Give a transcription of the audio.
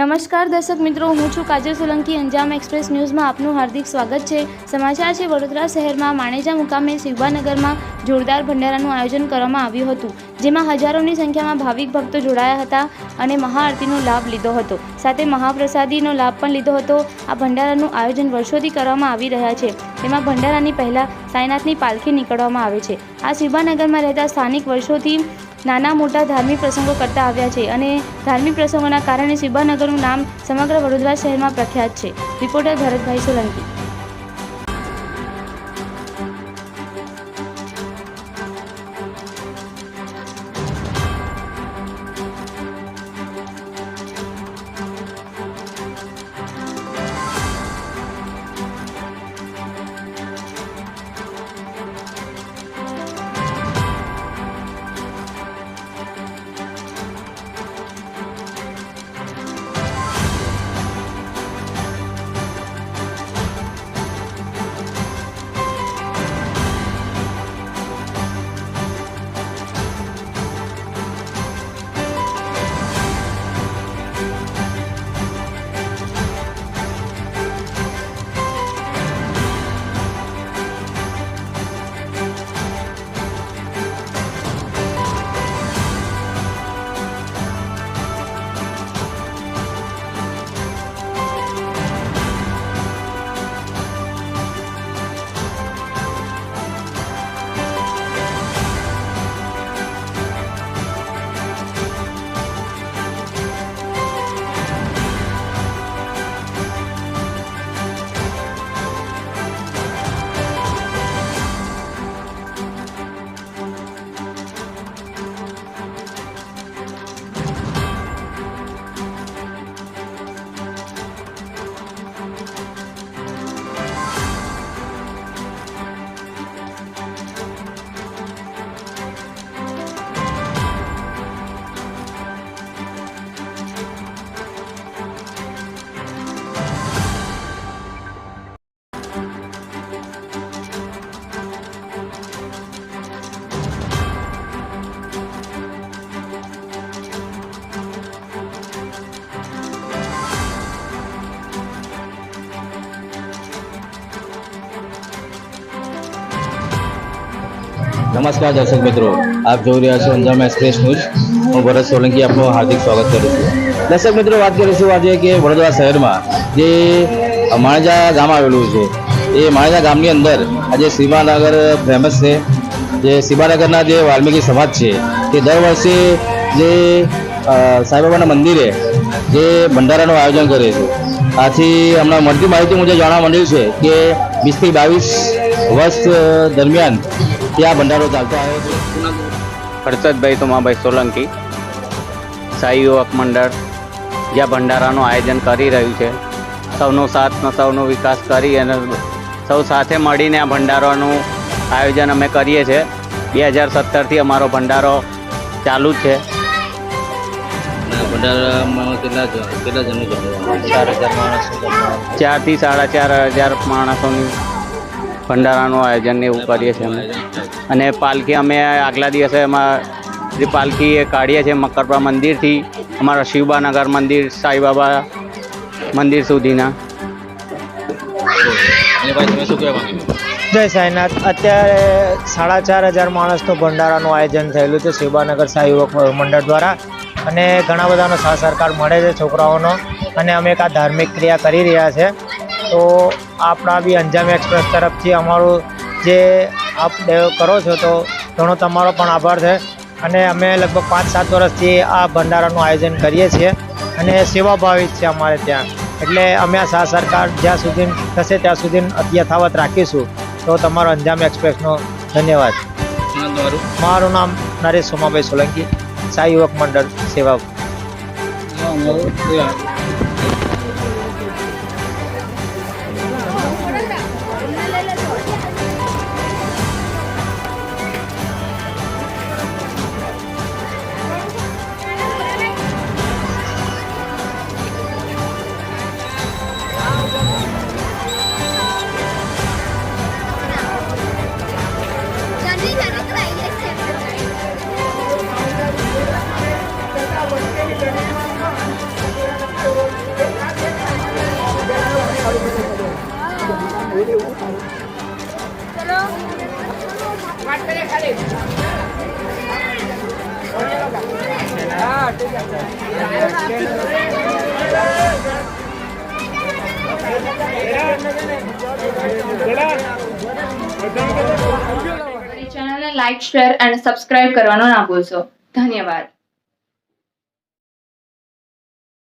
નમસ્કાર દર્શક મિત્રો, હું છું કાજલ સોલંકી. અંજામ એક્સપ્રેસ ન્યૂઝમાં આપનું હાર્દિક સ્વાગત છે. સમાચાર છે, વડોદરા શહેરમાં માણેજા મુકામે શિવાનગરમાં જોરદાર ભંડારાનું આયોજન કરવામાં આવ્યું હતું. જેમાં હજારોની સંખ્યામાં ભાવિક ભક્તો જોડાયા હતા અને મહાઆરતીનો લાભ લીધો હતો. સાથે મહાપ્રસાદીનો લાભ પણ લીધો હતો. આ ભંડારાનું આયોજન વર્ષોથી કરવામાં આવી રહ્યા છે. તેમાં ભંડારાની પહેલાં સાંઈનાથની પાલખી નીકળવામાં આવે છે. આ શિવાનગરમાં રહેતા સ્થાનિક વર્ષોથી નાના મોટા ધાર્મિક પ્રસંગો કરતા આવ્યા છે અને ધાર્મિક પ્રસંગોના કારણે શિવાનગરનું નામ સમગ્ર વડોદરા શહેરમાં પ્રખ્યાત છે. રિપોર્ટર ભરતભાઈ સોલંકી. નમસ્કાર દર્શક મિત્રો, આપ જોઈ રહ્યા છો અંજામ એક્સપ્રેસ ન્યૂઝ. હું ભરત સોલંકી આપનું હાર્દિક સ્વાગત કરું છું. દર્શક મિત્રો, વાત કરીશું આજે કે વડોદરા શહેરમાં જે માણજા ગામ આવેલું છે, એ માણજા ગામની અંદર આજે શિવાનગર ફેમસ છે. જે શિવાનગરના જે વાલ્મીકી સમાજ છે તે દર વર્ષે જે સાંઈબાબાના મંદિરે જે ભંડારાનું આયોજન કરે છે. આથી હમણાં મળતી માહિતી મુજબ જાણવા મળ્યું છે કે વીસથી બાવીસ વર્ષ દરમિયાન ત્યાં ભંડારો ચાલતો આવ્યો છે હર્ષદભાઈ તમાભાઈ સોલંકી સાઈ યુવક મંડળ જ્યાં ભંડારાનું આયોજન કરી રહ્યું છે. સૌનો સાથ સૌનો વિકાસ કરી અને સૌ સાથે મળીને આ ભંડારાનું આયોજન અમે કરીએ છીએ. બે હજાર સત્તરથી અમારો ભંડારો ચાલુ જ છે. ભંડારામાં કેટલા કેટલા જણનું ચાર હજાર માણસ ચારથી સાડા ચાર હજાર માણસોની ભંડારાનું આયોજન ને એવું કરીએ છીએ અમે. અને પાલખી અમે આગલા દિવસે એમાં જે પાલખી એ કાઢીએ છીએ મકરપા મંદિરથી અમારા શિવબાનગર મંદિર સાંઈબાબા મંદિર સુધીના. જય સાંઈનાથ. અત્યારે સાડા ચાર હજાર માણસનું ભંડારાનું આયોજન થયેલું છે શિવાનગર સાંઈ યુવક મંડળ દ્વારા. અને ઘણા બધાનો સાથ સરકાર મળે છે છોકરાઓનો. અને અમે એક આ ધાર્મિક ક્રિયા કરી રહ્યા છે. તો આપણા બી અંજામ એક્સપ્રેસ તરફથી અમારું જે આપ કરો છો તો ઘણો તમારો પણ આભાર છે. અને અમે લગભગ પાંચ સાત વર્ષથી આ ભંડારાનું આયોજન કરીએ છીએ અને સેવાભાવિત છે અમારે ત્યાં. એટલે અમે આ સરકાર જ્યાં સુધી થશે ત્યાં સુધી યથાવત રાખીશું. તો તમારો અંજામ એક્સપ્રેસનો ધન્યવાદ. મારું નામ નરેશ સોમાભાઈ સોલંકી સાઈ યુવક મંડળ સેવા ચેનલને લાઈક શેર અને સબસ્ક્રાઇબ કરવાનો ના ભૂલશો. ધન્યવાદ.